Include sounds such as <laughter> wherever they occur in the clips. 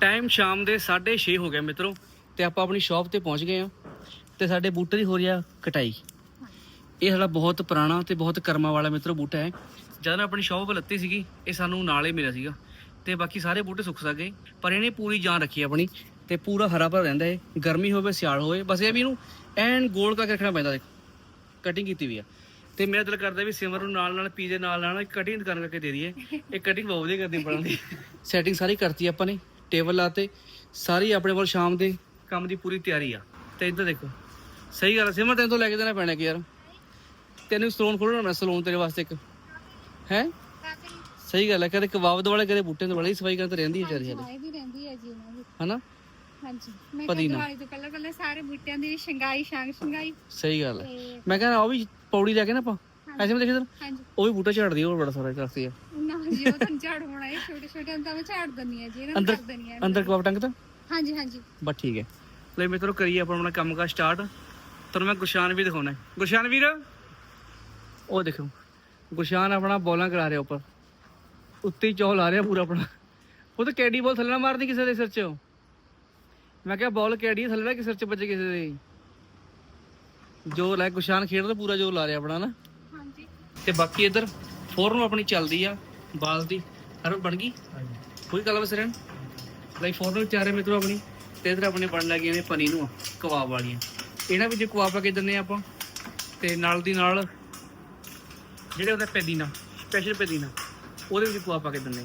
Time ਸ਼ਾਮ ਦੇ 6:30 ਹੋ ਗਿਆ ਮਿੱਤਰੋ ਤੇ ਆਪਾਂ ਆਪਣੀ ਸ਼ਾਪ ਤੇ ਪਹੁੰਚ ਗਏ ਆ ਤੇ ਸਾਡੇ ਬੂਟੇ ਦੀ ਹੋ ਰਹੀ ਆ ਕਟਾਈ। ਇਹ ਸਾਡਾ ਬਹੁਤ ਪੁਰਾਣਾ ਤੇ ਬਹੁਤ ਕਰਮਾ ਵਾਲਾ ਮਿੱਤਰੋ ਬੂਟਾ ਹੈ। ਜਦ ਮੈਂ ਆਪਣੀ ਸ਼ਾਪ ਲੱਤੀ ਸੀਗੀ ਇਹ ਸਾਨੂੰ ਨਾਲ ਹੀ ਮਿਲਿਆ ਸੀਗਾ। ਤੇ ਬਾਕੀ ਸਾਰੇ ਬੂਟੇ ਸੁੱਕ ਸਕ ਗਏ ਪਰ ਇਹਨੇ ਪੂਰੀ ਜਾਨ ਰੱਖੀ ਆਪਣੀ ਤੇ ਪੂਰਾ ਹਰਾ ਭਰਾ ਰਹਿੰਦਾ ਹੈ ਗਰਮੀ ਹੋਵੇ ਸਿਆਲ ਹੋਵੇ ਬਸ ਇਹ ਵੀ ਇਹਨੂੰ ਐਨ ਗੋਲ ਕਰਕੇ ਰੱਖਣਾ ਪੈਂਦਾ ਦੇਖੋ। ਕਟਿੰਗ ਕੀਤੀ ਵੀ ਆ। ਤੇ ਮੇਰਾ ਦਿਲ ਕਰਦਾ ਵੀ ਸਿਮਰ ਨੂੰ ਨਾਲ ਨਾਲ ਪੀਜ਼ੇ ਨਾਲ ਨਾਲ ਕਟਿੰਗ ਕਰ ਕਰਕੇ ਦੇ ਦਈਏ। ਇਹ ਕਟਿੰਗ ਬਹੁਤ ਵਧੀਆ ਕਰਦੀ ਬਣਾਉਂਦੀ ਸੈਟਿੰਗ <laughs> ਸਾਰੀ ਕਰਤੀ ਆਪਾਂ ਨੇ। ਟੇਬਲ ਲਾਤੇ ਸਾਰੀ ਆਪਣੇ ਕੋਲ ਸ਼ਾਮ ਦੇ ਕੰਮ ਦੀ ਪੂਰੀ ਤਿਆਰੀ ਆ। ਤੇ ਇੱਧਰ ਦੇਖੋ ਸਹੀ ਗੱਲ ਸਿਮਰ ਤੈਨੂੰ ਤੋਂ ਲੈ ਕੇ ਦੇਣਾ ਪੈਣਾ ਕਿ ਯਾਰ? ਤੈਨੂੰ ਸਲੂਨ ਖੋਲਣਾ ਮੈਂ ਸਲੂਨ ਤੇਰੇ ਵਾਸਤੇ ਇੱਕ। ਹੈ? ਸਹੀ ਗੱਲ ਹੈ ਕਦੇ ਕਬਾਬ ਦੇ ਵਾਲੇ ਕਦੇ ਬੂਟੇ ਦੇ ਵਾਲੇ ਹੀ ਸਫ਼ਾਈ ਕਰਦੇ ਰਹਿੰਦੀ ਹੈ ਵਿਚਾਰੀ ਇਹ ਵੀ ਰਹਿੰਦੀ ਹੈ ਜੀ ਉਹਨਾਂ ਦੀ। ਹਨਾ? ਹਾਂਜੀ ਮੈਂ ਪੁਦੀਨਾ। ਕਿਹਾ ਦਿਵਾਲੀ ਤੋਂ ਪਹਿਲਾਂ ਪਹਿਲਾਂ ਸਾਰੇ ਬੂਟਿਆਂ ਦੀ ਸ਼ਿੰਗਾਈ ਸ਼ਾਂਗ ਸ਼ਿੰਗਾਈ ਸਹੀ ਗੱਲ ਹੈ ਤੇ ਮੈਂ ਕਹਿੰਦਾ ਉਹ ਵੀ ਪੌੜੀ ਲੈ ਕੇ ਨਾ ਆਪਾਂ। ਐਸੇ ਮੈਂ ਦੇਖੇ ਤਰ ਹਾਂਜੀ। ਉਹ ਵੀ ਬੂਟਾ ਝਾੜਦੀ ਉਹ ਬੜਾ ਸਾਰਾ ਕਰਦੀ ਆ। ਨਾ ਜੀ ਉਹ ਤਾਂ ਝਾੜ ਹੋਣਾ ਇਹ ਛੋਟੇ ਛੋਟੇ ਤਾਂ ਮੈਂ ਝਾੜ ਦਿੰਨੀ ਆ ਜੀ ਇਹਨਾਂ ਨੂੰ ਅੰਦਰ ਕਰ ਦਿੰਨੀ ਆ ਅੰਦਰ ਕਬਾਬ ਟੰਗ ਤਾਂ? ਹਾਂਜੀ ਹਾਂਜੀ। ਬਸ ਠੀਕ ਹੈ। ਲੈ ਮਿੱਤਰੋ ਕਰੀਏ ਆਪਣਾ ਆਪਣਾ ਕੰਮ ਕਾ ਸਟਾਰਟ। ਤੁਹਾਨੂੰ ਮੈਂ ਗੁਰਸ਼ਾਨ ਵੀ ਦਿਖਾਉਣਾ ਹੈ। ਗੁਰਸ਼ਾਨ ਵੀਰ ਉਹ ਦੇਖੋ। ਗੁਰਸ਼ਾਨ ਆਪਣਾ ਬੋਲਾਂ ਕਰਾ ਰਿਹਾ ਉੱਪਰ। ਉੱਤੇ ਹੀ ਚੌਲ ਆ ਰਿਹਾ ਪੂਰਾ ਆਪਣਾ। ਉਹ ਤਾਂ ਕੈਡੀ ਬੋਲ ਥੱਲੇ ਨਾ ਮਾਰਦੀ ਕਿਸੇ ਦੇ ਸਿਰ 'ਚ। ਮੈਂ ਕਿਹਾ ਬੋਲ ਕੈਡੀ ਥੱਲੇ ਨਾ ਕਿਸੇ ਸਿਰ 'ਚ ਵੱਜੇ ਕਿਸੇ ਦੇ। ਜੋਰ ਲੈ ਗੁਰਸ਼ਾਨ ਖੇਡਦਾ ਪੂਰਾ ਜੋਰ ਲਾ ਰਿਹਾ ਆਪਣਾ ਨਾ। ਤੇ ਬਾਕੀ ਇਧਰ ਫੋਰਨ ਆਪਣੀ ਚੱਲਦੀ ਆ ਬਾਲ ਦੀ। ਹਰ ਬਣ ਗਈ? ਕੋਈ ਗੱਲ ਬਸ ਰਹਿਣ ਲਾਈ ਫੋਰਨ ਚਾਰੇ ਮਿੱਤਰੋ ਆਪਣੀ। ਤੇ ਇਧਰ ਆਪਣੇ ਬਣ ਲੱਗੇ ਨੇ ਪਨੀ ਨੂੰ ਕਬਾਬ ਵਾਲੀਆਂ। ਇਹਨਾਂ ਵਿੱਚ ਕਬਾਬ ਪਾ ਕੇ ਦਿੰਨੇ ਆਪਾਂ। ਤੇ ਨਾਲ ਦੀ ਨਾਲ ਜਿਹੜੇ ਉਹਦਾ ਪੈਦੀਨਾ ਸਪੈਸ਼ਲ ਪੈਦੀਨਾ ਉਹਦੇ ਵਿੱਚ ਕਬਾਬ ਪਾ ਕੇ ਦਿੰਨੇ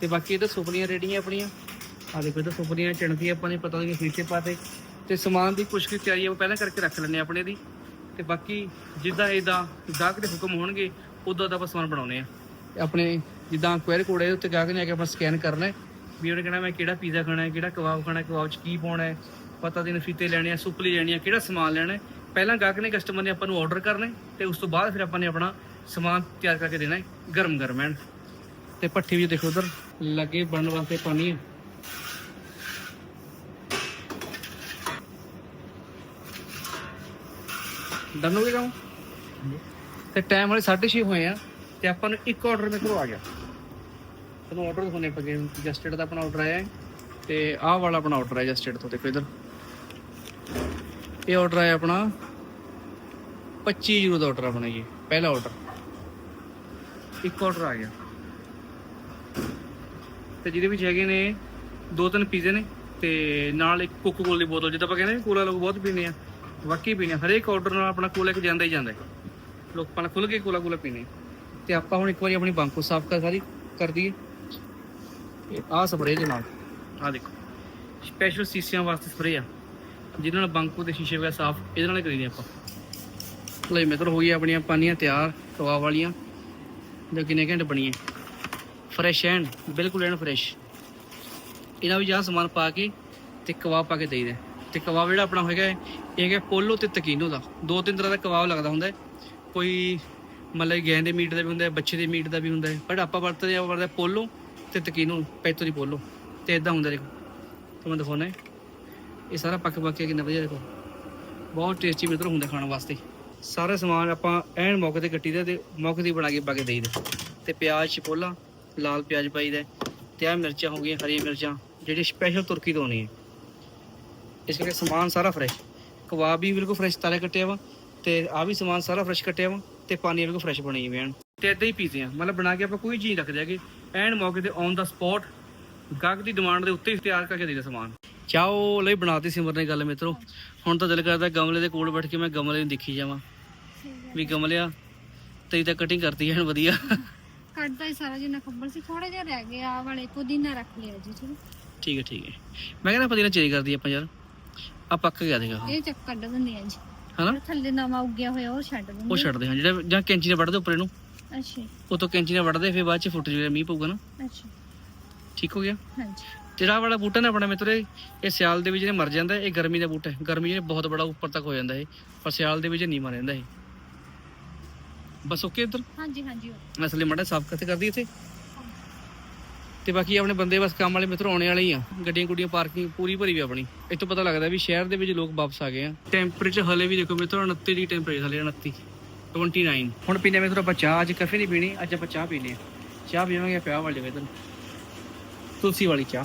ਤੇ ਬਾਕੀ ਇਹਦਾ ਸੁਪਰੀਆਂ ਰੈਡੀਆਂ ਆਪਣੀਆਂ। ਆ ਦੇਖੋ ਇਹਦਾ ਸੁਪਰੀਆਂ ਚਣਦੀ ਆਪਾਂ ਨੇ ਪਤਾ ਨਹੀਂ ਫੀਚੇ ਪਾਤੇ। ਤੇ ਸਮਾਨ ਦੀ ਕੁਛ ਕੁ ਤਿਆਰੀ ਆਪਾਂ ਪਹਿਲਾਂ ਕਰਕੇ ਰੱਖ ਆ ਆਪਣੇ ਦੀ। ਤੇ ਬਾਕੀ ਜਿੱਦਾਂ ਇਹਦਾ ਗਾਹਕ ਦੇ ਹੁਕਮ ਹੋਣਗੇ, ਉਦੋਂ ਦਾ ਆਪਾਂ ਸਮਾਨ ਬਣਾਉਨੇ ਆ। ਤੇ ਆਪਣੇ ਜਿੱਦਾਂ ਕੁਐਰ ਕੋਡ ਹੈ ਉੱਤੇ ਗਾਹਕ ਨੇ ਆ ਕੇ ਆਪਾਂ ਸਕੈਨ ਕਰਨਾ ਹੈ। ਵੀ ਉਹਨੇ ਕਹਿਣਾ ਮੈਂ ਕਿਹੜਾ ਪੀਜ਼ਾ ਖਾਣਾ ਹੈ, ਕਿਹੜਾ ਕਬਾਬ ਖਾਣਾ ਹੈ ਕਬਾਬ 'ਚ ਕੀ ਪਾਉਣਾ ਹੈ, ਪਤਾ ਦਿਨ ਫੀਤੇ ਲੈਣੇ ਆ ਸੁਪਲੀ ਲੈਣੀ ਆ, ਕਿਹੜਾ ਸਮਾਨ ਲੈਣਾ ਹੈ। ਪਹਿਲਾਂ ਗਾਹਕ ਨੇ ਕਸਟਮਰ ਨੇ ਆਪਾਂ ਨੂੰ ਆਰਡਰ ਕਰਨਾ ਹੈ ਤੇ ਉਸ ਤੋਂ ਬਾਅਦ ਫਿਰ ਆਪਾਂ ਨੇ ਆਪਣਾ ਸਮਾਨ ਤਿਆਰ ਕਰਕੇ ਦੇਣਾ ਹੈ ਗਰਮ ਗਰਮ ਐਨ। ਤੇ ਪੱਠੀ ਵੀ ਦੇਖੋ ਉਧਰ ਲੱਗੇ ਬਣਨ ਵਾਸਤੇ ਪਾਣੀ ਹੈ। ਡਨ ਹੋ ਕੰਮ ਤੇ ਟਾਈਮ ਵਾਲੇ 6:30 ਹੋਏ ਆ, ਤੇ ਆਪਾਂ ਨੂੰ ਇੱਕ ਆਰਡਰ ਮੇਰੇ ਕੋਲ ਆ ਗਿਆ। ਤੁਹਾਨੂੰ ਆਰਡਰ ਦਿਖਾਉਣੇ ਪਗੇ ਜਸਟਡ ਦਾ ਆਪਣਾ ਆਰਡਰ ਆਇਆ ਹੈ, ਤੇ ਆਹ ਵਾਲਾ ਆਪਣਾ ਆਰਡਰ ਹੈ ਜਸਟਡ ਤੋਂ, ਦੇਖੋ ਇਧਰ। ਇਹ ਆਰਡਰ ਆਇਆ ਆਪਣਾ 25 ਯੂਰੋ ਦਾ ਆਰਡਰ ਆਪਣਾ ਇਹ ਪਹਿਲਾ ਆਰਡਰ ਇੱਕ ਆਰਡਰ ਆ ਗਿਆ। ਤੇ ਜਿਹਦੇ ਵਿੱਚ ਹੈਗੇ ਨੇ ਦੋ ਤਿੰਨ ਪੀਜ਼ੇ ਨੇ, ਤੇ ਨਾਲ ਇੱਕ ਕੋਕੋ ਕੋਲ ਦੀ ਬੋਤਲ, ਜਿੱਦਾਂ ਆਪਾਂ ਕਹਿੰਦੇ ਨੇ ਕੋਲਾ ਲੋਕ ਬਹੁਤ ਪੀਂਦੇ ਆ। ਵਾਕਈ ਪੀਣੇ ਹਰੇਕ ਆਰਡਰ ਨਾਲ ਆਪਣਾ ਕੋਲਾ ਇੱਕ ਜਾਂਦਾ ਹੀ ਜਾਂਦਾ ਹੈ। ਲੋਕ ਪਾਣਾ ਖੁੱਲ ਕੇ ਕੋਲਾ ਕੋਲਾ ਪੀਣੇ ਤੇ ਆਪਾਂ ਹੁਣ ਇੱਕ ਵਾਰੀ ਆਪਣੀ ਬੰਕੋ ਸਾਫ਼ ਕਰ ਸਾਰੀ ਕਰ ਦਈਏ। ਤੇ ਆਹ ਸਪਰੇਅ ਦੇ ਨਾਲ। ਆਹ ਦੇਖੋ। ਸਪੈਸ਼ਲ ਸੀਸਿਆਂ ਵਾਸਤੇ ਸਪਰੇਅ ਆ। ਜਿਹਦੇ ਨਾਲ ਬੰਕੋ ਦੇ ਸ਼ੀਸ਼ੇ ਵਗੈਰਾ ਸਾਫ਼ ਇਹਦੇ ਨਾਲ ਹੀ ਕਰੀਦੇ ਆਪਾਂ। ਲੈ ਮਿੱਤਰ, ਹੋ ਗਈ ਆਪਣੀਆਂ ਪਾਨੀਆਂ ਤਿਆਰ ਕਬਾਬ ਵਾਲੀਆਂ। ਜੋ ਕਿੰਨੇ ਘੰਟੇ ਬਣੀਆਂ ਫਰੈਸ਼ ਐਨ ਬਿਲਕੁਲ ਐਨ ਫਰੈਸ਼ ਇਹਨਾਂ ਵਿੱਚ ਆਹ ਸਮਾਨ ਪਾ ਕੇ ਤੇ ਕਬਾਬ ਪਾ ਕੇ ਦੇਈਦਾ ਤੇ ਕਬਾਬ ਜਿਹੜਾ ਆਪਣਾ ਹੋਏਗਾ, ਇਹ ਹੈਗਾ ਪੋਲੋ ਤੇ ਤਕੀਨੋ ਦਾ। ਦੋ ਤਿੰਨ ਤਰ੍ਹਾਂ ਦਾ ਕਬਾਬ ਲੱਗਦਾ ਹੁੰਦਾ ਕੋਈ ਮਤਲਬ ਗੈਂ ਦੇ ਮੀਟ ਦਾ ਵੀ ਹੁੰਦਾ ਹੈ, ਬੱਚੇ ਦੇ ਮੀਟ ਦਾ ਵੀ ਹੁੰਦਾ ਹੈ ਪਰ ਆਪਾਂ ਵਰਤਦੇ ਆ ਵਰਤਦੇ ਪੋਲੋ ਤੇ ਤਕੀਨੋ, ਪੈਤੋ ਦੀ ਪੋਲੋ ਤੇ ਇਦਾਂ ਹੁੰਦਾ ਦੇਖੋ। ਤੁਹਾਨੂੰ ਦਿਖਾਉਣਾ ਹੈ। ਇਹ ਸਾਰਾ ਪੱਕ ਪੱਕ ਕੇ ਕਿੰਨਾ ਵਧੀਆ ਦੇਖੋ। ਬਹੁਤ ਟੇਸਟੀ ਮਿੱਤਰ ਹੁੰਦਾ ਖਾਣ ਵਾਸਤੇ। ਸਾਰਾ ਸਮਾਨ ਆਪਾਂ ਐਨ ਮੌਕੇ ਤੇ ਕੱਟੀ ਦਾ ਤੇ ਮੌਕੇ ਦੀ ਬਣਾ ਕੇ ਪਾ ਕੇ ਦੇਈਦਾ ਤੇ ਪਿਆਜ਼ ਚਪੋਲਾ ਲਾਲ ਪਿਆਜ਼ ਪਾਈਦਾ ਤੇ ਆ ਮਿਰਚਾਂ ਹੋ ਗਈਆਂ, ਹਰੀਆਂ ਮਿਰਚਾਂ, ਜਿਹੜੀ ਸਪੈਸ਼ਲ ਤੁਰਕੀ ਤੋਂ ਆਉਣੀ ਹੈ ਇਸ ਕਰਕੇ ਸਮਾਨ ਸਾਰਾ ਫਰੈਸ਼ ਕਬਾਬ ਵੀ ਬਿਲਕੁਲ ਫਰੈਸ਼ ਤਾਲੇ ਕੱਟਿਆ ਵਾ ਤੇ ਆ ਵੀ ਸਮਾਨ ਸਾਰਾ ਫਰੈਸ਼ ਕੱਟਿਆ ਵਾ ਤੇ ਪਾਣੀ ਬਿਲਕੁਲ ਫਰੈਸ਼ ਬਣੀ ਹੋਈ ਐਨ ਤੇ ਇਦਾਂ ਹੀ ਪੀਜ਼ੇ ਆ। ਮਤਲਬ ਬਣਾ ਕੇ ਆਪਾਂ ਕੋਈ ਚੀਜ਼ ਰੱਖ ਦਿਆਗੇ ਐਨ ਮੌਕੇ ਤੇ ਔਨ ਦਾ ਸਪੌਟ ਗਾਹਕ ਦੀ ਡਿਮਾਂਡ ਦੇ ਉੱਤੇ ਹੀ ਤਿਆਰ ਕਰਕੇ ਦੇਈਦਾ ਸਮਾਨ। ਚਾਓ ਲਈ ਬਣਾਤੀ ਸਿਮਰ ਨੇ ਗੱਲ ਮਿੱਤਰੋ। ਹੁਣ ਤਾਂ ਦਿਲ ਕਰਦਾ ਗਮਲੇ ਦੇ ਕੋਲ ਬੈਠ ਕੇ ਮੈਂ ਗਮਲੇ ਨੂੰ ਦੇਖੀ ਜਾਵਾਂ। ਵੀ ਗਮਲਿਆ ਤੇਰੀ ਤਾਂ ਕਟਿੰਗ ਕਰਤੀ ਐਨ ਵਧੀਆ। ਕੱਢਦਾ ਹੀ ਸਾਰਾ ਜਿੰਨਾ ਖੱਬਲ ਸੀ ਥੋੜਾ ਜਿਹਾ ਰਹਿ ਗਿਆ ਆਹ ਵਾਲੇ ਪੁਦੀਨਾ ਰੱਖ ਲਿਆ ਜੀ ਠੀਕ ਹੈ। ਠੀਕ ਹੈ ਠੀਕ ਹੈ। ਮੈਂ ਕਹਿੰਦਾ ਪਤੀ ਨਾਲ ਚੇਂਜ ਕਰਦੀ ਆਪਾਂ ਯਾਰ। ਆ ਪੱਕ ਗਿਆ ਦੇਗਾ ਇਹ ਚੱਕ ਕੱਢ ਦਿੰਦੇ ਆ ਜੀ। ਹਨਾ? ਜਿਹੜਾ ਥੱਲੇ ਨਵਾਂ ਉੱਗਿਆ ਹੋਇਆ ਉਹ ਛੱਡ ਦਿੰਦੇ ਉਹ ਛੱਡਦੇ ਹਾਂ ਜਿਹੜਾ ਜਾਂ ਕੈਂਚੀ ਨਾਲ ਵੱਢਦੇ ਉੱਪਰ ਇਹਨੂੰ। ਅੱਛਾ ਉਹ ਤੋਂ ਕੈਂਚੀ ਨਾਲ ਵੱਢਦੇ ਫਿਰ ਬਾਅਦ ਚ ਫੁੱਟ ਜਿਹੜਾ ਮੀਂਹ ਪਊਗਾ ਨਾ। ਅੱਛਾ। ਠੀਕ ਹੋ ਗਿਆ? ਹਾਂਜੀ। ਜਿਹੜਾ ਵਾਲਾ ਬੂਟਾ ਨਾ ਆਪਣਾ ਮਿੱਤਰੇ ਇਹ ਸਿਆਲ ਦੇ ਵਿੱਚ ਜਿਹਨੇ ਮਰ ਜਾਂਦਾ ਇਹ ਗਰਮੀ ਦਾ ਬੂਟਾ ਹੈ। ਗਰਮੀ ਜਿਹਨੇ ਬਹੁਤ ਬੜਾ ਉੱਪਰ ਤੱਕ ਹੋ ਜਾਂਦਾ ਇਹ ਪਰ ਸਿਆਲ ਦੇ ਵਿੱਚ ਨਹੀਂ ਮਰ ਰਹਿੰਦਾ ਇਹ। ਬਸ ਓਕੇ ਇੱਧਰ? ਹਾਂਜੀ ਹਾਂਜੀ। ਅਸਲੀ ਮੜਾ ਸਾਫ਼ ਕਰਤੇ ਕਰਦੀ ਇੱਥੇ। ਤੇ ਬਾਕੀ ਆਪਣੇ ਬੰਦੇ ਬਸ ਕੰਮ ਵਾਲੇ ਮਿੱਤਰ ਆਉਣੇ ਵਾਲੇ ਹੀ ਆ। ਗੱਡੀਆਂ ਗੁੱਡੀਆਂ ਪਾਰਕਿੰਗ ਪੂਰੀ ਭਰੀ ਵੀ ਆਪਣੀ। ਇੱਥੋਂ ਪਤਾ ਲੱਗਦਾ ਵੀ ਸ਼ਹਿਰ ਦੇ ਵਿੱਚ ਲੋਕ ਵਾਪਸ ਆ ਗਏ ਆ। ਟੈਂਪਰੇਚਰ ਹਲੇ ਵੀ ਦੇਖੋ ਮਿੱਤਰੋ 29 ਦੀ ਟੈਂਪਰੇਚਰ ਹਲੇ 29 29 ਹੁਣ ਪੀਨੇ ਮਿੱਤਰੋ ਆਪਾਂ ਚਾਹ ਅੱਜ ਕਾਫੀ ਨਹੀਂ ਪੀਣੀ ਅੱਜ ਆਪਾਂ ਚਾਹ ਪੀਨੇ ਆ। ਚਾਹ ਪੀਵਾਂਗੇ ਪਿਆ ਵਾਲੀ ਵੇਦਨ ਤੁਲਸੀ ਵਾਲੀ ਚਾਹ।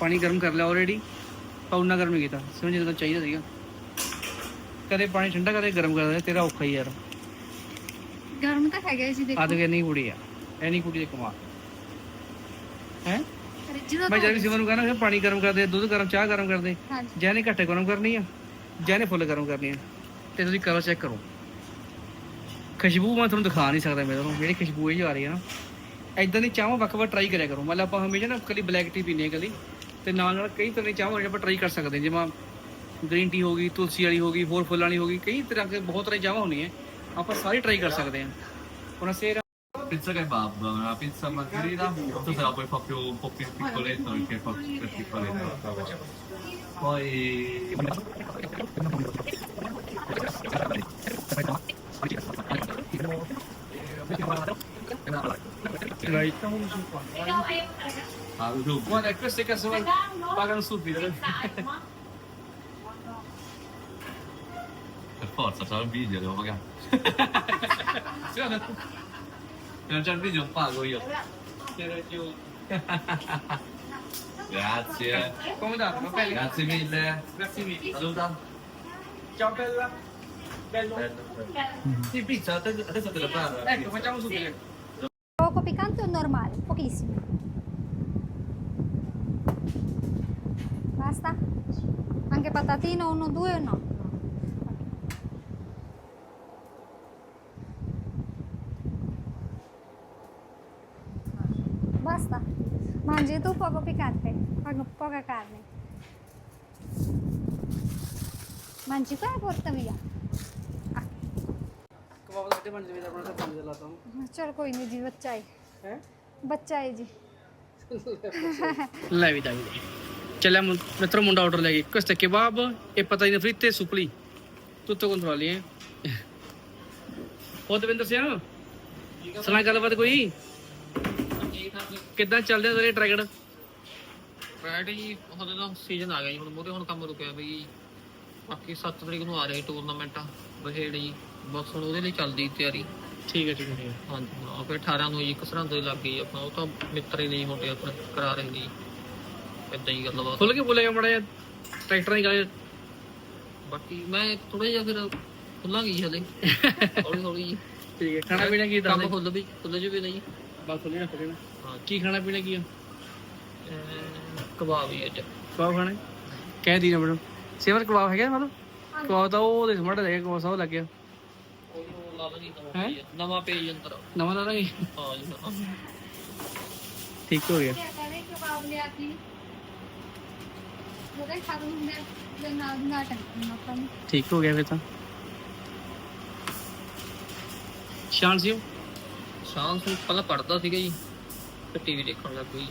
ਪਾਣੀ ਗਰਮ ਕਰ ਲਿਆ ਆਲਰੇਡੀ ਪਰ ਉਨਾ ਗਰਮ ਕੀਤਾ। ਸਮਝ ਜਦੋਂ ਚਾਹੀਦਾ ਸੀਗਾ। ਕਦੇ ਪਾਣੀ ਠੰਡਾ ਕਦੇ ਗਰਮ ਕਰ ਦੇ ਤੇਰਾ ਔਖਾ ਹੀ ਯਾਰ। ਗਰਮ ਤਾਂ ਹੈਗਾ ਜੀ ਦੇਖੋ। ਆਦ ਕੇ ਨਹੀਂ ਕੁੜੀ ਆ। ਐ ਨਹੀਂ ਕੁੜੀ ਦੇ ਕਮਾਲ। ਹੈ? ਮੈਂ ਜਦ ਸਿਮਰ ਨੂੰ ਕਹਿੰਦਾ ਪਾਣੀ ਗਰਮ ਕਰ ਦੇ ਦੁੱਧ ਗਰਮ ਚਾਹ ਗਰਮ ਕਰ ਦੇ ਹਾਂਜੀ। ਜੈਨੇ ਘੱਟੇ ਗਰਮ ਕਰਨੀ ਆ ਜੈਨੇ ਫੁੱਲ ਗਰਮ ਕਰਨੀ ਆ। ਤੇ ਤੁਸੀਂ ਕਰੋ ਚੈੱਕ ਕਰੋ। ਖੁਸ਼ਬੂ ਮੈਂ ਤੁਹਾਨੂੰ ਦਿਖਾ ਨਹੀਂ ਸਕਦਾ ਮੇਰੇ ਤੋਂ ਜਿਹੜੀ ਖੁਸ਼ਬੂ ਇਹ ਜਾ ਰਹੀ ਹੈ ਨਾ। ਐਦਾਂ ਦੀ ਚਾਹਾਂ ਵੱਖ-ਵੱਖ ਟਰਾਈ ਕਰਿਆ ਕਰੋ। ਮਤਲਬ ਆਪਾਂ ਹਮੇਸ਼ਾ ਨਾ ਕੱਲੀ ਬਲੈਕ ਟੀ ਪੀਨੇ ਕਲੀ ਤੇ ਨਾਲ ਨਾਲ ਕਈ ਤਰ੍ਹਾਂ ਦੀ ਚਾਹਾਂ ਆਪਾਂ ਟਰਾਈ ਕਰ ਸਕਦੇ ਹਾਂ ਜਿਵੇਂ ਗ੍ਰੀਨ ਟੀ ਹੋ ਗਈ ਤੁਲਸੀ ਵਾਲੀ ਹੋ ਗਈ ਹੋਰ ਫੁੱਲਾਂ ਵਾਲੀ ਹੋ ਗਈ ਕਈ ਤਰ੍ਹਾਂ ਦੇ ਬਹੁਤ ਤਰ੍ਹਾਂ ਦੀ ਚਾਹਾਂ ਹੁੰਦੀਆਂ। ਆਪਾਂ ਸਾਰੀ ਟਰਾਈ ਕਰ ਸਕਦੇ ਹਾਂ ਹੁਣ ਅਸੀਂ Pizza kebab, una pizza margherita, tu se la puoi fare più, un po' più piccoletta perché fa più piccoletta. Poi ah. Guarda, queste casseruole pagano subito. <laughs> Per forza, c'è il video, devo pagare. Sì, non c'è il video non pago io. <laughs> Grazie. Come dato? Va bene? Grazie mille. Grazie mille. Saluta. Ciao bella. Bello. Sì, pizza, adesso adesso te la prendo. Ecco, facciamo subito. Poco piccante o normale? Pochissimo. Basta? Anche patatino uno, due o no? Basta? Mangi tu poco piccante, poco- poca carne. Mangi qua e porta via. ਕਬਾਬ ਦਾ ਬਣ ਜਵੇ ਆਪਣਾ ਤਾਂ ਪੰਜ ਲਾਤਾ ਹੂੰ चल कोई नहीं जी बच्चा है ਹੈ बच्चा है जी ਲੈ ਵੀ ਦਾ ਵੀ ਚੱਲਿਆ ਮੁੰ- ਮਿੱਤਰੋ ਮੁੰਡਾ ਆਰਡਰ ਲੈ ਕੇ ਕੁਸਤੇ ਕਬਾਬ ਇਹ ਪਤਾ ਹੀ ਨਹੀਂ ਫਰੀਤੇ ਸੁਪਲੀ ਤੁੱਤੋ ਕੰਟਰੋਲ ਲਈ ਉਹ ਦਵਿੰਦਰ ਸਿੰਘ ਸੁਣਾ ਗੱਲਬਾਤ ਕੋਈ ਕਿੱਦਾਂ ਚੱਲਦੇ ਆ ਤੇਰੇ ਟਰੈਕਟ? ਫਰਾਈਡੇ ਹੁਣ ਦਾ ਸੀਜ਼ਨ ਆ ਗਿਆ ਜੀ ਹੁਣ ਮੋਰੇ ਹੁਣ ਕੰਮ ਰੁਕਿਆ ਬਈ ਬਾਕੀ 7 ਤਰੀਕ ਨੂੰ ਆ ਰਹੇ ਟੂਰਨਾਮੈਂਟ ਬਹੇੜ ਜੀ। ਬਸ ਹੁਣ ਉਹਦੇ ਲਈ ਚੱਲਦੀ ਤਿਆਰੀ। ਠੀਕ ਹੈ ਠੀਕ ਹੈ ਠੀਕ ਹੈ। ਹਾਂਜੀ ਹਾਂ ਫਿਰ 18 ਨੂੰ ਜੀ ਇੱਕ ਸਰਹੰਦ ਦੇ ਲੱਗ ਗਈ ਆਪਣਾ ਉਹ ਤਾਂ ਮਿੱਤਰ ਨਹੀਂ ਮੁੰਡੇ ਆਪਣੇ ਕਰਾ ਰਹੇ ਜੀ। ਇਦਾਂ ਹੀ ਗੱਲਬਾਤ। ਖੁੱਲ ਕੇ ਬੋਲੇਗਾ ਮੜਾ ਟਰੈਕਟਰਾਂ ਦੀ ਗੱਲ। ਬਾਕੀ ਮੈਂ ਥੋੜਾ ਜਿਹਾ ਫਿਰ ਖੁੱਲਾਂਗੀ ਜੀ ਹਲੇ। <laughs> ਹੌਲੀ ਹੌਲੀ ਜੀ। ਠੀਕ ਹੈ ਖਾਣਾ ਪੀਣਾ ਕੀ ਕੰਮ ਦੱਸ ਖੁੱਲ ਵੀ ਖੁੱਲ ਜਵੇ ਨਹੀਂ। ਬਸ ਖੁੱਲੇ ਨਾ ਖੁੱਲੇ ਨਾ ਹਾਂ ਕੀ ਖਾਣਾ ਪੀਣਾ ਕੀ ਆ? ਕਬਾਬ ਹੀ ਅੱਜ। ਕਬਾਬ ਖਾਣਾ? ਕਹਿ ਦੀ ਨਾ ਮੈਨੂੰ। ਸੇਵਰ ਕਬਾਬ ਹੈਗਾ ਮਤਲਬ? ਕਬਾਬ ਤਾਂ ਉਹ ਦੇ ਸਮੜ ਦੇ ਕਬਾਬ ਸਭ ਲੱਗਿਆ ਠੀਕ ਹੋ ਗਿਆ। ਠੀਕ ਹੋ ਗਿਆ ਫੇ ਤਾਂ। ਸ਼ਾਨ ਸੀ ਸ਼ਾਨ ਸੀ ਪਹਿਲਾਂ ਪੜਦਾ ਸੀਗਾ ਜੀ। ਫਿਰ ਟੀਵੀ ਦੇਖਣ ਲੱਗ ਗਈ।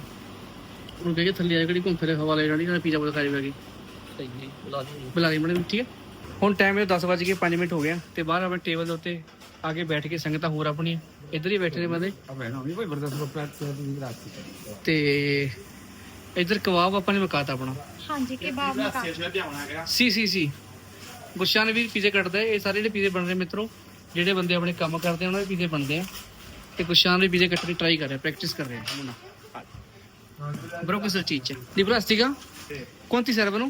ਉਹਨੂੰ ਕਹੇ ਥੱਲੇ ਆ ਕਿਹੜੀ ਘੁੰਮ ਫਿਰ ਹਵਾ ਲੈ ਜਾਣੀ ਨਾਲ ਪੀਜ਼ਾ ਬੋਲ ਖਾਈ ਬੈਗੀ ਸਹੀ ਜੀ ਬੁਲਾ ਲਈ ਬੁਲਾ ਲਈ ਮੈਡਮ ਠੀਕ ਹੈ? ਹੁਣ ਟਾਈਮ ਇਹ 10 ਵਜੇ ਕੇ 5 ਮਿੰਟ ਹੋ ਗਿਆ ਤੇ ਬਾਹਰ ਆਪਣੇ ਟੇਬਲ ਦੇ ਉੱਤੇ ਆ ਕੇ ਬੈਠ ਕੇ ਸੰਗਤਾਂ ਹੋਰ ਆਪਣੀਆਂ ਇੱਧਰ ਹੀ ਬੈਠੇ ਨੇ ਬੰਦੇ। ਤੇ ਇੱਧਰ ਕਬਾਬ ਆਪਾਂ ਨੇ ਮਕਾਤਾ ਆਪਣਾ। ਹਾਂਜੀ ਕਬਾਬ ਮਕਾ ਸੀ ਸੀ ਸੀ। ਗੁਰਸ਼ਾਨ ਵੀ ਪੀਜ਼ੇ ਕੱਟਦਾ। ਇਹ ਸਾਰੇ ਜਿਹੜੇ ਪੀਜ਼ੇ ਬਣ ਰਹੇ ਮਿੱਤਰੋ ਜਿਹੜੇ ਬੰਦੇ ਆਪਣੇ ਕੰਮ ਕਰਦੇ ਆ ਉਹਨਾਂ ਦੇ ਪੀਜ਼ੇ ਬਣਦੇ ਆ। ਤੇ ਗੁਰਸ਼ਾਨ ਵੀ ਕੱਟਣ ਦੀ ਟਰਾਈ ਕਰ ਰਿਹਾ ਪ੍ਰੈਕਟਿਸ ਕਰ ਰਿਹਾ ਮੁੰਡਾ। Bro questa salsiccia di plastica quanti servono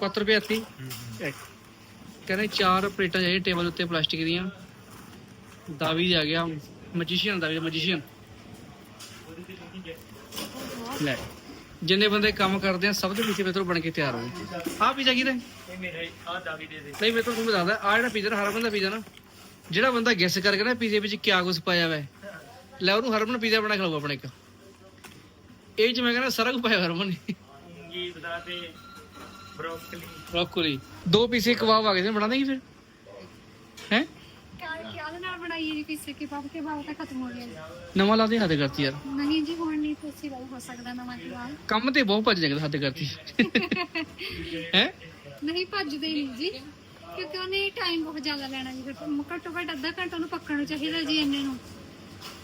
4 ਰੁਪਏ ecco ਕਹਿੰਦੇ ਚਾਰ ਪਲੇਟਾਂ ਚਾਹੀਦੀਆਂ ਟੇਬਲ ਉੱਤੇ ਪਲਾਸਟਿਕ ਦੀਆਂ ਦਾਵੀ ਆ ਗਿਆ ਮੈਜੀਸ਼ੀਅਨ ਦਾ ਮੈਜੀਸ਼ੀਅਨ ਲੈ ਜਿੰਨੇ ਬੰਦੇ ਕੰਮ ਕਰਦੇ ਆ ਸਭ ਦੇ ਪਿੱਛੇ ਮਿੱਤਰੋ ਬਣ ਕੇ ਤਿਆਰ ਹੋ ਆਹ ਪੀਜ਼ਾ ਕਿਹਦਾ ਹੈ? ਨਹੀਂ ਮੈਂ ਤੁਹਾਨੂੰ ਦੱਸਦਾ ਆ ਜਿਹੜਾ ਪੀਜ਼ਾ ਨਾ ਹਰਮਨ ਦਾ ਪੀਜ਼ਾ ਨਾ। ਜਿਹੜਾ ਬੰਦਾ ਗੈਸ ਕਰਕੇ ਨਾ ਪੀਜ਼ੇ ਵਿੱਚ ਕਿਆ ਕੁਝ ਪਾਇਆ ਹੈ। ਲੈ ਉਹਨੂੰ ਹਰਮਨ ਪੀਜ਼ਾ ਬਣਾ ਕੇ ਖਿਲਾਊ ਆਪਣੇ ਇੱਕ। ਇਹ ਚ ਮੈਂ ਕਹਿੰਦਾ ਸਾਰਾ ਕੁਝ ਪਾਇਆ ਹਰਮਨ ਨੇ। ਜੀ ਬਤਾ ਤੇ ਬ੍ਰੋਕਲੀ ਬ੍ਰੋਕਲੀ ਦੋ ਪੀਸੇ ਕਬਾਬ ਆ ਗਏ ਸੀ ਬਣਾ ਦੇਂਗੇ ਫਿਰ? ਹੈ? ਕਿਆ ਦੇ ਨਾਲ ਬਣਾਈ ਜੀ ਪੀਸੇ ਕਬਾਬ ਕਬਾਬ ਤਾਂ ਖਤਮ ਹੋ ਗਿਆ ਜੀ। ਨਵਾਂ ਲਾ ਦੇ ਹੱਦ ਕਰਤੀ ਯਾਰ। ਨਹੀਂ ਜੀ ਹੁਣ ਨਹੀਂ ਪੋਸੀਬਲ ਹੋ ਸਕਦਾ ਨਵਾਂ ਕਬਾਬ ਕੰਮ ਤੇ ਬਹੁਤ ਭੱਜ ਜਾਂਦਾ ਹੱਦ ਕਰਤੀ। <laughs> ਹੈ? ਨਹੀਂ ਭੱਜਦੇ ਨਹੀਂ ਜੀ। ਕਿਉਂਕਿ ਉਹਨੇ ਟਾਈਮ ਬਹੁਤ ਜ਼ਿਆਦਾ ਲੈਣਾ ਜੀ। ਫਿਰ ਘੱਟੋ ਘੱਟ ਅੱਧਾ ਘੰਟਾ ਉਹਨੂੰ ਪੱਕਣ ਨੂੰ ਚਾਹੀਦਾ ਜੀ ਇੰਨੇ ਨੂੰ।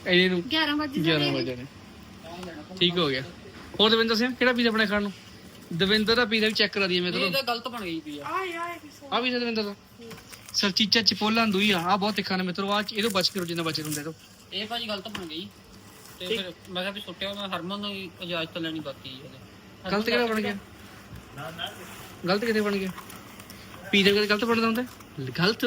ਇਹਨੇ ਨੂੰ? 11 ਵਜੇ 11 ਜਾਣੇ ਵਜੇ ਨੇ ਠੀਕ ਹੋ ਗਿਆ। ਹੋਰ ਦਵਿੰਦਰ ਸਿੰਘ ਕਿਹੜਾ ਪੀਜ਼ਾ ਬਣਾ ਖਾਣ ਨੂੰ? ਦਵਿੰਦਰ ਦਾ ਪੀਜ਼ਾ ਵੀ ਚੈੱਕ ਕਰਾ ਦਈਏ ਮੈਂ ਇਹ ਤੁਹਾਨੂੰ ਤਾਂ ਗਲਤ ਬਣ ਗਈ ਪਈ ਆ। ਆ ਵੀ ਦਵਿੰਦਰ ਦਾ। ਸਰਚੀਚਾ ਚਿਪੋਲਾ ਅੰਦੂਈ ਆ। ਆ ਬਹੁਤ ਤਿੱਖਾ ਨੇ ਮਿੱਤਰੋ। ਆ ਇਹ ਤੋਂ ਬਚ ਕੇ ਰੋ ਜਿੰਨਾ ਬਚੇ ਹੁੰਦੇ ਤੋਂ। ਇਹ ਭਾਜੀ ਗਲਤ ਬਣ ਗਈ। ਤੇ ਫਿਰ ਮੈਂ ਕਿਹਾ ਵੀ ਛੁੱਟਿਆ ਮੈਂ ਹਰਮਨ ਨੂੰ ਇਜਾਜ਼ਤ ਲੈਣੀ ਬਾਕੀ ਗਲਤ ਕਿਹੜਾ ਬਣ ਗਿਆ? ਨਾ ਨਾ। ਗਲਤ ਕਿਤੇ ਬਣ ਗਿਆ? ਪੀਜ਼ਾ ਕਦੇ ਗਲਤ ਬਣਦਾ ਹੁੰਦਾ? ਗਲਤ?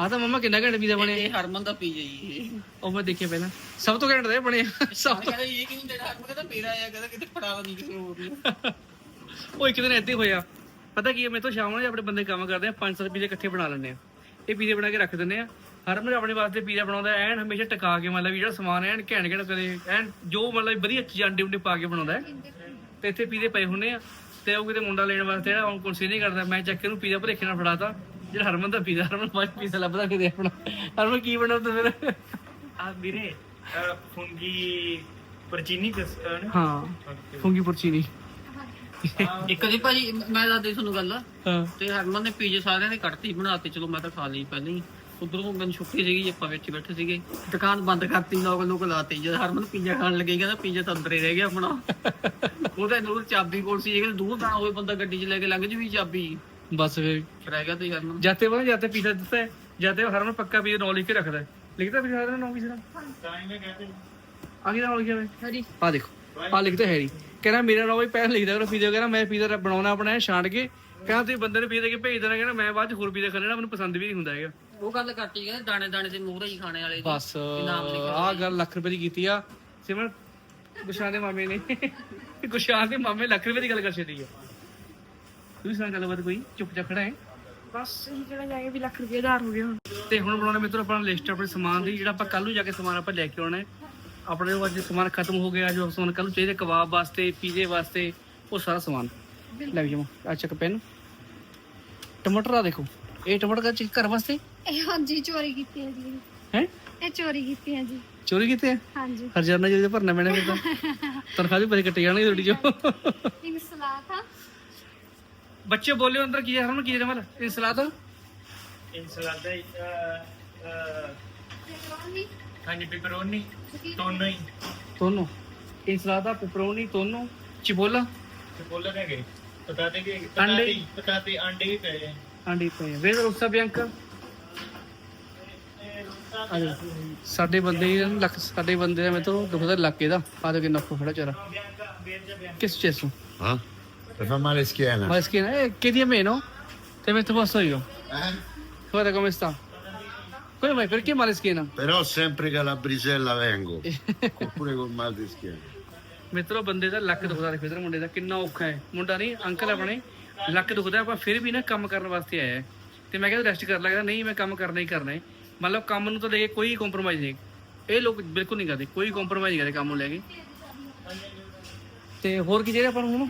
ਆ ਤਾਂ ਮਮਾ ਕਿੰਨਾ ਘੰਟੇ ਪੀਜ਼ਾ ਬਣਿਆ। ਇਹ ਹਰਮਨ ਦਾ ਪੀਜਾ ਜੀ ਉਹ ਮੈਂ ਦੇਖਿਆ ਪਹਿਲਾਂ। ਸਭ ਤੋਂ ਘੰਟ ਦਾ ਇਹ ਬਣਿਆ। ਸਭ ਤੋਂ ਕਹਿੰਦਾ ਇਹ ਕਿਉਂ ਦੇਣਾ? ਹਰਮਨ ਕਹਿੰਦਾ ਮੇਰਾ ਆ ਕਹਿੰਦਾ ਕਿਤੇ ਫੜਾ ਨਹੀਂ ਕਿਸੇ ਹੋਰ ਨੂੰ। ਉਹ ਇੱਕ ਦਿਨ ਏਦਾਂ ਹੀ ਹੋਇਆ। ਪਤਾ ਕੀ ਹੈ ਮੇਰੇ ਤੋਂ ਸ਼ਾਮ ਨੂੰ ਆਪਣੇ ਬੰਦੇ ਕੰਮ ਕਰਦੇ ਆ 500 ਪੀਜ਼ੇ ਇਕੱਠੇ ਬਣਾ ਲੈਂਦੇ ਆ। ਇਹ ਪੀਜ਼ੇ ਬਣਾ ਕੇ ਰੱਖ ਦਿੰਦੇ ਆ। ਹਰ ਮਨ ਆਪਣੇ ਵਾਸਤੇ ਪੀਜ਼ਾ ਬਣਾਉਂਦਾ ਐਨ ਹਮੇਸ਼ਾ ਟਕਾ ਕੇ ਮਤਲਬ ਵੀ ਜਿਹੜਾ ਸਮਾਨ ਐਨ ਘੈਂਟ ਘੈਂਟ ਕਰੇ ਐਨ ਜੋ ਮਤਲਬ ਵਧੀਆ ਚੀਜ਼ਾਂ ਅੰਡੇ ਉੱਡੇ ਪਾ ਕੇ ਬਣਾਉਂਦਾ ਹੈ। ਤੇ ਇੱਥੇ ਪੀਜ਼ੇ ਪਏ ਹੁੰਨੇ ਆ। ਤੇ ਉਹ ਕਿਤੇ ਮੁੰਡਾ ਲੈਣ ਵਾਸਤੇ ਜਿਹੜਾ ਉਹ ਕੁਰਸੀ ਨਹੀਂ ਕਰਦਾ ਮੈਂ ਚੱਕ ਕੇ ਉਹਨੂੰ ਪੀਜ਼ਾ ਭਰੇਖੇ ਨਾਲ ਫੜਾਤਾ। ਜਿਹੜਾ ਹਰਮਨ ਦਾ ਪੀਜ਼ਾ ਹਰਮਨ ਬਾਅਦ ਪੀਜ਼ਾ ਲੱਭਦਾ ਕਿਤੇ ਆਪਣਾ। ਹਰਮਨ ਕੀ ਬਣਾਉਂਦਾ ਫਿਰ? ਆ ਵੀਰੇ ਫੁੰਗੀ ਪਰਚੀਨੀ ਕਸ? ਹਾਂ ਫੁੰਗੀ ਪੁਰਚੀਨੀ। ਇੱਕ ਦੀ ਭਾਜੀ ਮੈਂ ਦੱਸਦੀ ਤੁਹਾਨੂੰ ਗੱਲ। ਹਾਂ। ਤੇ ਹਰਮਨ ਨੇ ਪੀਜੇ ਸਾਰਿਆਂ ਨੇ ਕੱਟਤੀ ਬਣਾਤੀ। ਚਲੋ ਮੈਂ ਤਾਂ ਖਾ ਲਈ ਪਹਿਲਾਂ ਹੀ। ਉਧਰੋਂ ਮੈਨੂੰ ਛੁੱਟੀ ਸੀਗੀ ਆਪਾਂ ਵਿੱਚ ਬੈਠੇ ਸੀਗੇ। ਦੁਕਾਨ ਬੰਦ ਕਰਤੀ ਲੋਕ ਲੋਕ ਲਾਤੇ। ਜਦ ਹਰਮਨ ਪੀਜ਼ਾ ਖਾਣ ਲੱਗੇ ਕਹਿੰਦਾ ਪੀਜ਼ਾ ਤਾਂ ਅੰਦਰ ਹੀ ਰਹਿ ਗਿਆ ਆਪਣਾ। ਉਹਦਾ ਨੂਰ ਚਾਬੀ ਕੋਲ ਸੀ ਇਹ ਦੂਰ ਨਾ ਹੋਵੇ ਬੰਦਾ ਗੱਡੀ 'ਚ ਲੈ ਕੇ ਲੰਘ ਜੂ ਵੀ ਚਾਬੀ। ਬਸ ਫਿਰ। ਰਹਿ ਗਿਆ ਤੇ ਹਰਮਨ। ਜਾਤੇ ਬਣਾ ਜਾਤੇ ਪੀਜ਼ਾ ਦਿੱਤਾ ਹੈ। ਜਾਤੇ ਹਰਮਨ ਪੱਕਾ ਪੀਜ਼ਾ ਨੌ ਲਿਖ ਕੇ ਰੱਖਦਾ ਹੈ। ਲਿਖਦਾ ਪੀਜ਼ਾ ਹਰਮਨ ਨੌ ਕਿਸੇ ਦਾ ਤਾਂ ਹੀ ਮੈਂ ਕਹਿੰਦਾ ਆ ਕੀ ਨਾਮ ਲਿਖਿਆ ਹੋਇਆ। ਹਰੀ ਆ ਦੇਖੋ ਆ ਲਿਖਦਾ ਹੈਰੀ ਕਹਿੰਦਾ ਮੇਰਾ ਨਾਮ ਵੀ ਪਹਿਲਾਂ ਲਿਖਦਾ ਕਰੋ ਪੀਜ਼ਾ ਕਹਿੰਦਾ ਮੈਂ ਪੀਜ਼ਾ ਬਣਾਉਣਾ ਆਪਣਾ ਛਾਂਟ ਕੇ ਕਹਿੰਦਾ ਤੁਸੀਂ ਬੰਦੇ ਨੂੰ ਪੀਜ਼ਾ ਦੇ ਕੇ ਭੇਜ ਦੇਣਾ ਕਹਿੰਦਾ ਮੈਂ ਬਾਅਦ ਚ ਹੋਰ ਪੀਜ਼ਾ ਖਾ ਲੈਣਾ ਮੈਨੂੰ ਪਸੰਦ ਵੀ ਨਹੀਂ ਹੁੰਦਾ ਹੈਗਾ। ਉਹ ਗੱਲ ਕਰਤੀ ਕਹਿੰਦੇ ਦਾਣੇ ਦਾਣੇ ਤੇ ਮੂਹਰੇ ਹੀ ਖਾਣੇ ਵਾਲੇ ਦੀ। ਬਸ ਨਾਮ ਲਿਖਿਆ ਆ ਗੱਲ ਲੱਖ ਰੁਪਏ ਦੀ ਕੀਤੀ ਆ। ਸਿਮਰਨ ਗੁਸ਼ਾਨ ਦੇ ਮਾਮੇ ਨੇ। ਗੁਸ਼ਾਨ ਦੇ ਮਾਮੇ ਲੱਖ ਰੁਪਏ ਦੀ ਗੱਲ ਕਰ ਛੱਡੀ ਆ। ਤੁਸੀਂ ਸੁਣਾ ਗੱਲਬਾਤ ਕੋਈ? ਚੁੱਪ ਚਾਪ ਖੜਾ ਹੈ? ਬਸ ਇਹ ਜਿਹੜਾ ਜਾ ਕੇ ਵੀ ਲੱਖ ਰੁਪਏ ਉਧਾਰ ਹੋ ਗਿਆ ਹੁਣ। ਤੇ ਹੁਣ ਬਣਾਉਣਾ ਮਿੱਤਰੋ ਆਪਣਾ ਲਿਸਟ ਆਪਣੇ ਸਮਾਨ ਦੀ ਜਿਹੜਾ ਆਪਾਂ ਕੱਲ ਨੂੰ ਜਾ ਕੇ ਸਮਾਨ ਆਪਾਂ ਲੈ ਕੇ ਆਉਣਾ ਹੈ। ਆਪਣੇ ਅੱਜ ਸਮਾਨ ਖਤਮ ਹੋ ਗਿਆ ਜੋ ਸਮਾਨ ਕੱਲ ਨੂੰ ਚਾਹੀਦਾ ਕਬਾਬ ਵਾਸਤੇ ਪੀਜ਼ੇ ਵਾਸਤੇ ਉਹ ਸਾਰਾ ਸਮਾਨ। ਲੈ ਜਾਵਾਂ ਆ ਚੱਕ ਪੈਨ ਟਮਾਟਰ ਆ ਦੇਖੋ ਇਹ ਟਮਾਟਰ ਕਾ ਘਰ ਵਾਸਤੇ? ਇਹ ਹਾਂਜੀ ਚੋਰੀ ਕੀਤੀ ਹੈ ਜੀ। ਹੈ? ਇਹ ਚੋਰੀ ਕੀਤੀ ਹੈ ਜੀ। ਚੋਰੀ ਕੀਤੇ ਆ? ਹਾਂਜੀ। ਹਰਜਾਨਾ ਜਿਹਦੇ ਭਰਨਾ ਪੈਣਾ ਫਿਰ ਤਾਂ। <laughs> ਤਨਖਾਹ ਦੇ ਪੈਸੇ ਕੱਟੇ ਜਾਣਗੇ ਤੁਹਾਡੀ ਜੋ। ਇੱਕ ਸਲਾਦ ਆ। ਬੱਚੇ ਬੋਲਿਓ ਅੰਦਰ ਕੀ ਹੈ ਹਰਮਨ ਕੀ ਜਮਲ? ਇਹ ਸਲਾਦ ਇਨਸਲਾਦਾ ਅਹ ਪੇਪਰੋਨੀ ਹਾਂਜੀ ਪੇਪਰੋਨੀ ਦੋਨੋਂ ਹੀ। ਦੋਨੋਂ। ਇਹ ਸਲਾਦ ਆ ਪਪਰੋਨੀ ਦੋਨੋਂ। ਚਿਬੋਲਾ? ਤੇ ਬੋਲ ਰਹੇ ਗਏ। ਪਤਾਤੇ ਵੀ ਅੰਡੇ। ਪਤਾਤੇ ਪਤਾਤੇ ਅੰਡੇ ਵੀ ਪਏ ਹੈ ਆਂਡੀ ਪਏ ਵੇ ਰੁਕਸਾ ਬਿਆੰਕਾ ਆ ਜਾਓ। ਸਾਡੇ ਬੰਦੇ ਹੀ ਲੱਕ ਸਾਡੇ ਬੰਦੇ ਦਾ ਮੈਂ ਤਾਂ ਦੁਖਦਾ ਲੱਕ ਇਹਦਾ ਆ ਦੇ ਕਿੰਨਾ ਫੜਾ ਚਾਰਾ ਕਿਸ ਚੀਜ਼ ਤੋਂ Ah? Mi fa male schiena. Ma schiena, eh, che di meno? Te metto posto io. Eh? Guarda come sta. Come mai? Perché male schiena? Però sempre che alla brisella vengo. Oppure col mal di schiena. ਮਿੱਤਰੋ ਬੰਦੇ ਦਾ ਲੱਕ ਦੁਖਦਾ ਦੇਖੋ ਇਧਰ ਮੁੰਡੇ ਦਾ ਕਿੰਨਾ ਔਖਾ ਹੈ। ਮੁੰਡਾ ਨਹੀਂ ਅੰਕਲ ਆਪਣੇ ਲੱਕ ਦੁਖਦਾ ਆਪਾਂ ਫਿਰ ਵੀ ਨਾ ਕੰਮ ਕਰਨ ਵਾਸਤੇ ਆਇਆ। ਤੇ ਮੈਂ ਕਹਿੰਦਾ ਰੈਸਟ ਕਰ ਲੱਗਦਾ ਨਹੀਂ ਮੈਂ ਕੰਮ ਕਰਨਾ ਹੀ ਕਰਨਾ ਹੈ। ਮਤਲਬ ਕੰਮ ਨੂੰ ਤਾਂ ਲੈ ਕੇ ਕੋਈ ਕੰਪਰੋਮਾਈਜ਼ ਨਹੀਂ ਇਹ ਲੋਕ ਬਿਲਕੁਲ ਨਹੀਂ ਕਰਦੇ ਕੋਈ ਕੰਪਰੋਮਾਈਜ਼ ਨਹੀਂ ਕਰਦੇ ਕੰਮ ਨੂੰ ਲੈ ਕੇ। ਤੇ ਹੋਰ ਕੀ ਜਿਹੜੇ ਆਪਾਂ ਨੂੰ ਹੁਣ?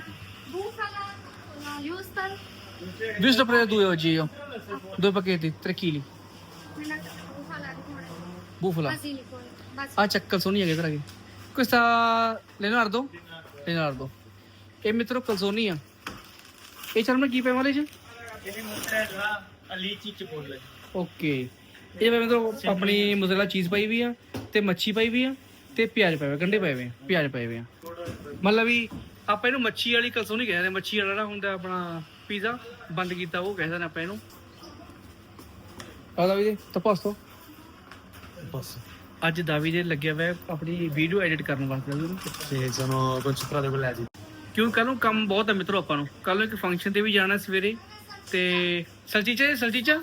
pacchetti, tre chili. nella bufala di cuore Bufala. basilico bas- ਆ ਚੱਕਲ ਸੋਨੀ ਹੈਗੇ ਇਧਰ ਆ ਕੇ questa Leonardo Leonardo ਇਹ ਚਰਮ ਕੀ ਪੈ ਵਾਲੇ ਚ ਇਹਦੀ ਮੁੱਠਾ ਦਾ ਅਲੀਚੀ ਚ ਬੋਲ ਰਹੇ ਓਕੇ। ਇਹ ਮੈਂ ਮਿੱਤਰੋ ਆਪਣੀ ਮੋਜ਼ਰੇਲਾ ਚੀਜ਼ ਪਾਈ ਵੀ ਆ ਤੇ ਮੱਛੀ ਪਾਈ ਵੀ ਆ ਤੇ ਪਿਆਜ਼ ਪਏ ਹੋਏ ਗੰਡੇ ਪਏ ਆ ਪਿਆਜ਼ ਪਏ ਆ। ਮਤਲਬ ਵੀ ਆਪਾਂ ਇਹਨੂੰ ਮੱਛੀ ਵਾਲੀ ਕਲਸੋਨੀ ਕਹਿੰਦੇ ਆ ਮੱਛੀ ਵਾਲਾ ਹੁੰਦਾ ਆਪਣਾ ਪੀਜ਼ਾ ਬੰਦ ਕੀਤਾ ਉਹ ਕਹਿੰਦੇ ਨੇ ਆਪਾਂ ਇਹਨੂੰ। ਵੀ ਤਾਂ? ਅੱਜ ਦਾਵੀ ਦੇ ਲੱਗਿਆ ਹੋਇਆ ਆਪਣੀ ਵੀਡੀਓ ਐਡਿਟ ਕਰਨ ਵਾਸਤੇ। ਉਹਨੂੰ Sì, sono concentrato con l'edit. ਕਿਉਂ? ਕੱਲ ਨੂੰ ਕੰਮ ਬਹੁਤ ਹੈ ਮਿੱਤਰੋ ਆਪਾਂ ਨੂੰ। ਕੱਲ ਨੂੰ ਇੱਕ ਫੰਕਸ਼ਨ ਤੇ ਵੀ ਜਾਣਾ ਸਵੇਰੇ। ਤੇ ਸਲਚੀਚਾ ਸਲਚੀਚਾ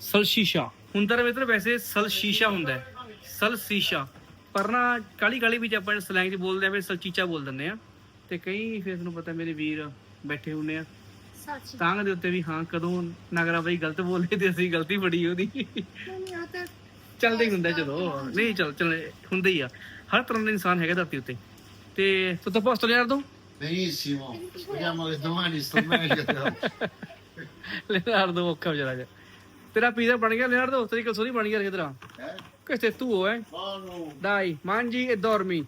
ਸਲਸ਼ੀਸ਼ਾ ਹੁੰਦਾ ਤਾਂ ਮਿੱਤਰ ਵੈਸੇ ਸਲਸ਼ੀਸ਼ਾ ਹੁੰਦਾ ਹੈ। ਸਲਸੀਸ਼ਾ ਪਰ ਨਾ ਕਾਲੀ ਕਾਲੀ ਵਿੱਚ ਆਪਾਂ ਸਲੈਂਗ 'ਚ ਬੋਲਦੇ ਆ ਫਿਰ ਸਲਚੀਚਾ ਬੋਲ ਦਿੰਦੇ ਆ। ਤੇ ਕਈ ਫਿਰ ਤੁਹਾਨੂੰ ਪਤਾ ਮੇਰੇ ਵੀਰ ਬੈਠੇ ਹੁੰਨੇ ਆ। ਤਾਂਗ ਦੇ ਉੱਤੇ ਵੀ ਹਾਂ ਕਦੋਂ ਨਗਰਾ ਬਾਈ ਗਲਤ ਬੋਲੇ ਤੇ ਅਸੀਂ ਗਲਤੀ ਫੜੀ ਉਹਦੀ। ਚੱਲਦਾ ਹੀ ਹੁੰਦਾ ਜਦੋਂ ਨਹੀਂ ਚੱਲ ਚੱਲ ਹੁੰਦਾ ਹੀ ਆ ਹਰ ਤਰ੍ਹਾਂ ਦਾ ਇਨਸਾਨ ਹੈਗਾ ਧਰਤੀ ਉੱਤੇ ਤੇ ਤੂੰ ਤਾਂ ਪੋਸਟ ਲਿਆ ਦੋ Benissimo. Speriamo che domani sto meglio. ਲੈਨਾਰਡੋ ਔਖਾ ਵਿਚਾਰਾ ਜਿਹਾ ਤੇਰਾ ਪੀਜ਼ਾ ਬਣ ਗਿਆ ਲੈਨਾਰਡੋ ਤੇਰੀ ਕਸੋਰੀ ਬਣ ਗਿਆ ਕਿਧਰਾ Eh? è tuo eh Buono. dai mangi e dormi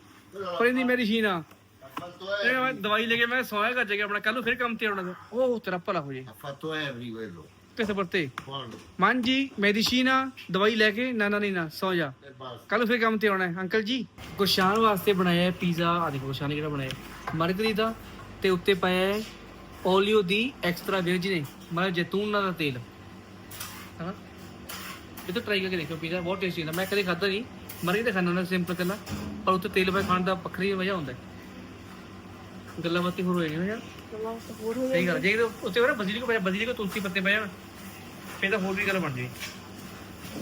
prendi medicina Ha fatto ਇਹ ਮੈਂ Evri. ਦਵਾਈ ਲੈ ਕੇ ਮੈਂ ਸੋਇਆ ਕਰ ਜਾਗਾ ਆਪਣਾ ਕੱਲ ਨੂੰ ਫਿਰ ਕੰਮ ਤੇ ਆਉਣਾ ਉਹ ਤੇਰਾ ਭਲਾ ਹੋ ਜੇ Ha fatto Evri quello. ਕਿਸੇ ਪਰਤੇ Buono. mangi medicina ਦਵਾਈ ਲੈ ਕੇ ਨਾ ਨਾ ਨਹੀਂ ਨਾ ਸੌ ਜਾ. ਕੱਲ ਫਿਰ ਕੰਮ ਤੇ ਆਉਣਾ ਹੈ। ਅੰਕਲ ਜੀ ਗੁਰਸ਼ਾਨ ਵਾਸਤੇ ਬਣਾਇਆ ਹੈ ਪੀਜ਼ਾ। ਆ ਦੇਖੋ ਗੁਰਸ਼ਾਨ ਨੇ ਕਿਹੜਾ ਬਣਾਇਆ ਹੈ। ਮਾਰਗਰੀਤਾ ਤੇ ਉੱਤੇ ਪਾਇਆ ਹੈ ਓਲੀਓ ਦੀ ਐਕਸਟਰਾ ਵਰਜਿਨ ਮਤਲਬ ਜੈਤੂਨ ਦਾ ਤੇਲ। ਹਾਂ ਇਹ ਤਾਂ ਟਰਾਈ ਕਰਕੇ ਦੇਖੋ ਪੀਜ਼ਾ ਬਹੁਤ ਟੇਸਟੀ ਹੁੰਦਾ। ਮੈਂ ਕਦੇ ਖਾਧਾ ਨਹੀਂ। ਮਰਗੇ ਤੇ ਖਾਣਾ ਹੁੰਦਾ ਸਿੰਪਲ ਕੱਲਾ ਪਰ ਉੱਤੇ ਤੇਲ ਪਾ ਖਾਣ ਦਾ ਵੱਖਰੀ ਮਜ਼ਾ ਹੁੰਦਾ ਹੈ। ਗੱਲਾਂ ਬਾਤਾਂ ਹੋਰ ਹੋਏਗੀਆਂ ਯਾਰ। ਸਹੀ ਗੱਲ ਜੇ ਉੱਤੇ ਹੋਰ ਬਜਰੀ ਕੋ ਬਜਰੀ ਕੋ ਤੁਲਸੀ ਪੱਤੇ ਪਏ ਜਾਣ ਫੇਰ ਤਾਂ ਹੋਰ ਵੀ ਗੱਲ ਬਣ ਜਾਵੇ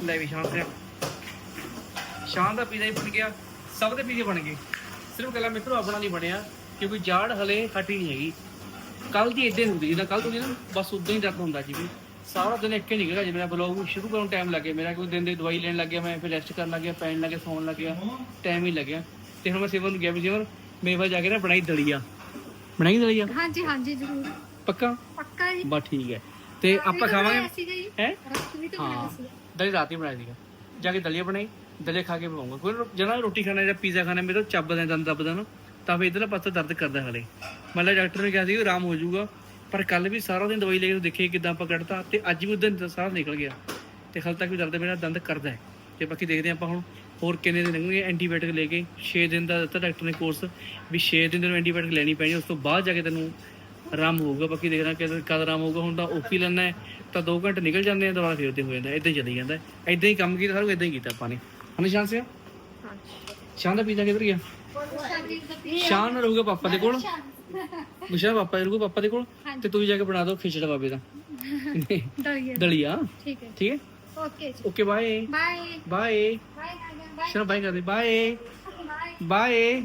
ਲੈ ਵੀ ਸ਼ਾਮ ਤੇ ਸ਼ਾਮ ਦਾ ਪੀਜ਼ਾ ਹੀ ਬਣ ਗਿਆ ਸਭ ਦੇ ਪੀਜ਼ੇ ਬਣ ਗਏ। ਸਿਰਫ ਕੱਲਾ ਮਿੱਤਰੋ ਆਪਣਾ ਨਹੀਂ ਬਣਿਆ ਕਿਉਂਕਿ ਜਾੜ ਹਲੇ ਹਟੀ ਨਹੀਂ ਹੈਗੀ। ਕੱਲ ਦੀ ਇਦਾਂ ਹੁੰਦੀ ਜਿੱਦਾਂ ਕੱਲ ਤੋਂ ਨਾ ਬਸ ਉਦਾਂ ਹੀ ਦਰਦ ਹੁੰਦਾ ਜੀ ਵੀ। ਸਾਰਾ ਦਿਨ ਇੱਕ ਨਿਕਲਿਆ ਜਿਵੇਂ ਮੇਰਾ ਬਲੌਗ ਸ਼ੁਰੂ ਕਰਨ ਟਾਈਮ ਲੱਗਿਆ ਮੇਰਾ ਕੋਈ ਦਿਨ ਦੀ ਦਵਾਈ ਲੈਣ ਲੱਗਿਆ ਮੈਂ ਫਿਰ ਰੈਸਟ ਕਰਨ ਲੱਗਿਆ ਪੈਣ ਲੱਗਿਆ ਸੌਣ ਲੱਗਿਆ ਟਾਈਮ ਹੀ ਲੱਗਿਆ। ਤੇ ਹੁਣ ਮੈਂ ਸਿਵਨ ਨੂੰ ਗਿਆ ਵੀ ਸਿਵਨ ਮੇਰੇ ਕੋਲ ਜਾ ਕੇ ਨਾ ਬਣਾਈ ਦਲੀਆ। ਬਣਾਈ ਦਲੀਆ? ਹਾਂਜੀ ਹਾਂਜੀ ਜ਼ਰੂਰ। ਪੱਕਾ? ਪੱਕਾ ਜੀ। ਬਸ ਠੀਕ ਹੈ। ਤੇ ਆਪਾਂ ਖਾਵਾਂਗੇ। ਹੈ? ਹਾਂ। ਦਲੀ ਰਾਤ ਬਣਾਈ ਸੀਗਾ। ਜਾ ਕੇ ਦਲੀਆ ਬਣਾਈ ਦਲੀਆ ਖਾ ਕੇ ਪਾਉਂਗਾ ਕੋਈ ਜਨਾ ਰੋਟੀ ਖਾਣਾ ਜਾਂ ਪੀਜ਼ਾ ਖਾਣਾ ਮੇਰੇ ਤੋਂ ਚੱਬਦਾ ਦੰਦ ਦੱਬਦਾ ਨਾ ਤਾਂ ਫਿਰ ਇਧਰਲਾ ਪਾਸਾ ਦਰਦ ਕਰਦਾ ਹਲੇ। ਮਤਲਬ ਡਾਕਟਰ ਨੇ ਕਿਹਾ ਸੀ ਆਰਾਮ ਹੋ ਜਾਊਗਾ। ਪਰ ਕੱਲ ਵੀ ਸਾਰਾ ਦਿਨ ਦਵਾਈ ਲੈ ਕੇ ਦੇਖੇ ਕਿਦਾਂ ਆਪਾਂ ਕੱਢਤਾ ਤੇ ਅੱਜ ਵੀ ਉਦੋਂ ਸਾਰਾ ਨਿਕਲ ਗਿਆ। ਤੇ ਹਾਲੇ ਤੱਕ ਵੀ ਦਰਦ ਮੇਰਾ ਦੰਦ ਕਰਦਾ ਹੈ। ਤੇ ਬਾਕੀ ਦੇਖਦੇ ਆਪਾਂ ਹੁਣ ਹੋਰ ਕਿੰਨੇ ਦਿਨ ਲੰਘਣਗੇ ਐਂਟੀਬਾਇਓਟਿਕ ਲੈ ਕੇ। 6 ਦਿਨ ਦਾ ਦਿੱਤਾ ਡਾਕਟਰ ਨੇ ਕੋਰਸ। ਵੀ 6 ਦਿਨ ਤੈਨੂੰ ਐਂਟੀਬਾਇਓਟਿਕ ਲੈਣੀ ਪੈਣੀ ਉਸ ਤੋਂ ਬਾਅਦ ਜਾ ਕੇ ਤੈਨੂੰ ਆਰਾਮ ਹੋਊਗਾ ਬਾਕੀ ਦੇਖਣਾ ਕਿ ਕਦ ਆਰਾਮ ਹੋਊਗਾ ਹੁਣ ਤਾਂ ਓਪੀ ਲੈਣਾ ਤਾਂ 2 ਘੰਟੇ ਨਿਕਲ ਜਾਂਦੇ ਆ ਦੁਬਾਰਾ ਫਿਰ ਉੱਤੇ ਹੋ ਜਾਂਦਾ ਇਦਾਂ ਹੀ ਚੱਲੀ ਜਾਂਦਾ ਇਦਾਂ ਹੀ ਕੰਮ ਕੀਤਾ ਸਾਰਾ ਇਦਾਂ ਹੀ ਕੀਤਾ ਆਪਾਂ ਨੇ। ਹਨਾ ਸ਼ਾਨ ਸਿਆ ਸ਼ਾਨ ਦਾ ਪੀਜ਼ਾ ਕਿੱਧਰ ਗਿਆ? ਸ਼ਾਨ ਰਹੂਗਾ ਪਾਪਾ ਦੇ ਕੋਲ? ਵਿਸ਼ਾ ਪਾਪਾ ਰਹੂਗਾ ਪਾਪਾ ਦੇ ਕੋਲ? ਤੇ ਤੂੰ ਵੀ ਜਾ ਕੇ ਬਣਾ ਦੋ ਖਿਚੜਾ ਬਾਬੇ ਦਾ। ਦਲੀਆ। ਦਲੀਆ? ਠੀਕ ਹੈ। ਠੀਕ ਹੈ? Okay okay bye. Bye. Bye. Bye ਕਰਦੇ ਬਾਏ। ਬਾਏ। ਬਾਏ।